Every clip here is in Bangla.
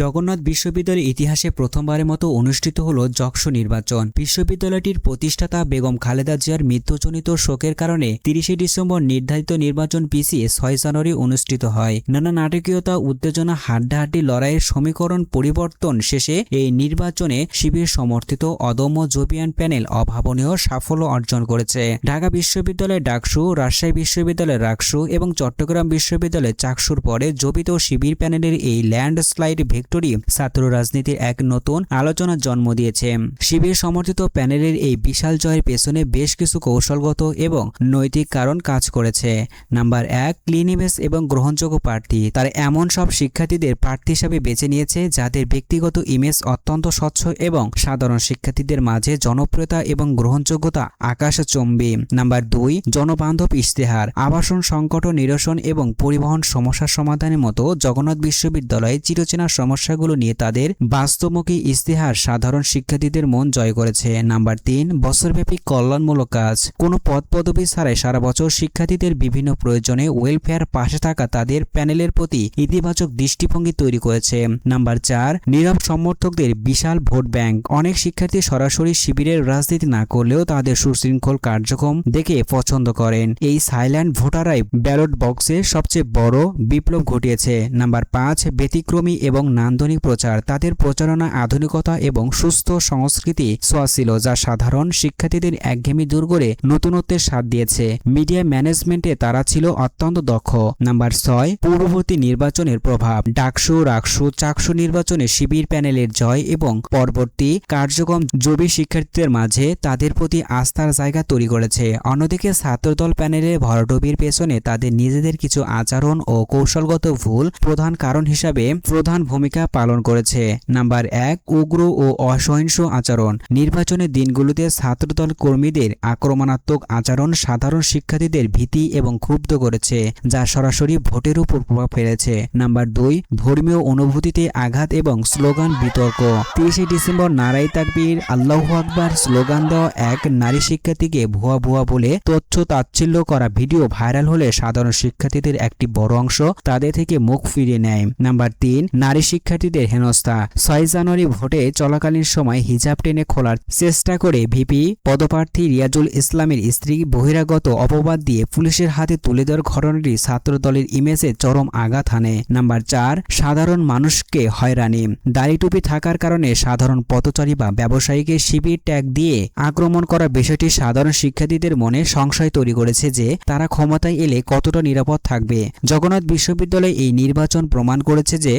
জগন্নাথ বিশ্ববিদ্যালয়ের ইতিহাসে প্রথমবারের মতো অনুষ্ঠিত হল যক্ষ নির্বাচন। বিশ্ববিদ্যালয়টির প্রতিষ্ঠাতা বেগম খালেদা জিয়ার মৃত্যুজনিত শোকের কারণে তিরিশে ডিসেম্বর নির্ধারিত নির্বাচন পিছিয়ে ছয় জানুয়ারি অনুষ্ঠিত হয়। নানা নাটকীয়তা, উত্তেজনা, হাড্ডাহাড্ডি লড়াইয়ের সমীকরণ পরিবর্তন শেষে এই নির্বাচনে শিবির সমর্থিত অদম্য জোবিয়ান প্যানেল অভাবনীয় সাফল্য অর্জন করেছে। ঢাকা বিশ্ববিদ্যালয়ের ডাকসু, রাজশাহী বিশ্ববিদ্যালয়ের রাকসু এবং চট্টগ্রাম বিশ্ববিদ্যালয়ের চাকসুর পরে জবিত শিবির প্যানেলের এই ল্যান্ডস্লাইড ভিক্টোরি ছাত্র রাজনীতির এক নতুন আলোচনার জন্ম দিয়েছে। শিবির সমর্থিত প্যানেলের এই বিশাল জয়ের পেছনে বেশ কিছু কৌশলগত এবং নৈতিক কারণ কাজ করেছে। নাম্বার এক ক্লিনিবেস এবং গ্রহণযোগ্য প্রার্থী। তারা এমন সব শিক্ষার্থীদের প্রার্থী হিসাবে বেছে নিয়েছে যাদের ব্যক্তিগত ইমেজ অত্যন্ত স্বচ্ছ এবং সাধারণ শিক্ষার্থীদের মাঝে জনপ্রিয়তা এবং গ্রহণযোগ্যতা আকাশচম্বী নাম্বার দুই, জনবান্ধব ইশতেহার। আবাসন সংকট নিরসন এবং পরিবহন সমস্যার সমাধানের মতো জগন্নাথ বিশ্ববিদ্যালয়ে চিরচেনা সমস্যাগুলো নিয়ে তাদের বাস্তবমুখী ইশতেহার সাধারণ শিক্ষার্থীদের মন জয় করেছে। নাম্বার তিন, বছরব্যাপী কল্যাণমূলক কাজ। কোনো পদ পদবি ছাড়াই সারা বছর শিক্ষার্থীদের বিভিন্ন প্রয়োজনে ওয়েলফেয়ার পাশে থাকা তাদের প্যানেলের প্রতি ইতিবাচক দৃষ্টিভঙ্গি তৈরি করেছে। নাম্বার চার, নীরব সমর্থকদের বিশাল ভোট ব্যাংক। অনেক শিক্ষার্থী সরাসরি শিবিরের রাজনীতি না করলেও তাদের সুশৃঙ্খল কার্যক্রম দেখে পছন্দ করেন। এই সাইল্যান্ড ভোটাররাই ব্যালট বক্সে সবচেয়ে বড় বিপ্লব ঘটিয়েছে। নাম্বার পাঁচ, ব্যতিক্রমী এবং নান্দনিক প্রচার, তাদের প্রচারণা আধুনিকতা এবং সুস্থ সংস্কৃতি ছোঁয়া ছিল যা সাধারণ শিক্ষার্থীদের একঘেমি দূর করে নতুনত্বের স্বাদ দিয়েছে। মিডিয়া ম্যানেজমেন্টে তারা ছিল অত্যন্ত দক্ষ। নাম্বার ছয়, পূর্ববর্তী নির্বাচনের প্রভাব। ডাকসু, রাকসু, চাকসু নির্বাচনে শিবির প্যানেলের জয় এবং পরবর্তী কার্যক্রম জবি শিক্ষার্থীদের মাঝে তাদের প্রতি আস্থার জায়গা তৈরি করেছে। অন্যদিকে ছাত্রদল প্যানেলের ভরডবির পেছনে তাদের নিজেদের কিছু আচরণ ও কৌশলগত ভুল প্রধান কারণ হিসাবে প্রধান ভূমিকা পালন করেছে। নাম্বার এক, উগ্র ও অসহিংস আচরণ। নির্বাচনের দিনগুলোতে ছাত্রদল কর্মীদের আক্রমণাত্মক আচরণ সাধারণ শিক্ষার্থীদের ভীতি এবং ক্ষুব্ধ করেছে, যা সরাসরি ভোটের উপর প্রভাব ফেলেছে। নাম্বার দুই, ধর্মীয় অনুভূতিতে আঘাত এবং স্লোগান বিতর্ক। তিরিশে ডিসেম্বর নারাই তাকবীর, আল্লাহু আকবার, স্লোগান দেওয়া এক নারী শিক্ষার্থীকে ভুয়া ভুয়া বলে তথ্য তাচ্ছিল্য করা ভিডিও ভাইরাল হলে সাধারণ শিক্ষার্থীদের একটি বড় অংশ তাদের থেকে মুখ ফিরিয়ে নেয়। নাম্বার তিন, নারী শিক্ষার্থীদের হেনস্থা। ছয় জানুয়ারি ভোটে চলাকালীন সময় হিজাব টেনে খোলার চেষ্টা করে ভিপি পদপ্রার্থী রিয়াজুল ইসলামের স্ত্রী বহিরাগত অপবাদ দিয়ে পুলিশের হাতে তুলে দেওয়ার ঘটনাটি ছাত্রদলের ইমেজে চরম আঘাত হানে। নাম্বার চার, সাধারণ মানুষকে হয়রানি। দাড়ি টুপি থাকার কারণে সাধারণ পথচারী বা ব্যবসায়ীকে শিবির ট্যাগ দিয়ে আক্রমণ করার বিষয়টি সাধারণ শিক্ষার্থীদের মনে সংশয় তৈরি করেছে যে তারা ক্ষমতায় এলে কতটা নিরাপদ থাকবে। জগন্নাথ বিশ্ববিদ্যালয়ে এই নির্বাচন প্রমাণ করেছে যে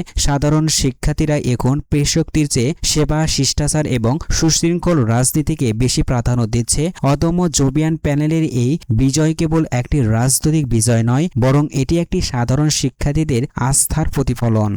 সাধারণ শিক্ষার্থীরা এখন পেশক্তির চেয়ে সেবা, শিষ্টাচার এবং সুশৃঙ্খল রাজনীতিকে বেশি প্রাধান্য দিচ্ছে। অদম্য জোবিয়ান প্যানেলের এই বিজয় কেবল একটি রাজনৈতিক বিজয় নয়, বরং এটি একটি সাধারণ শিক্ষার্থীদের আস্থার প্রতিফলন।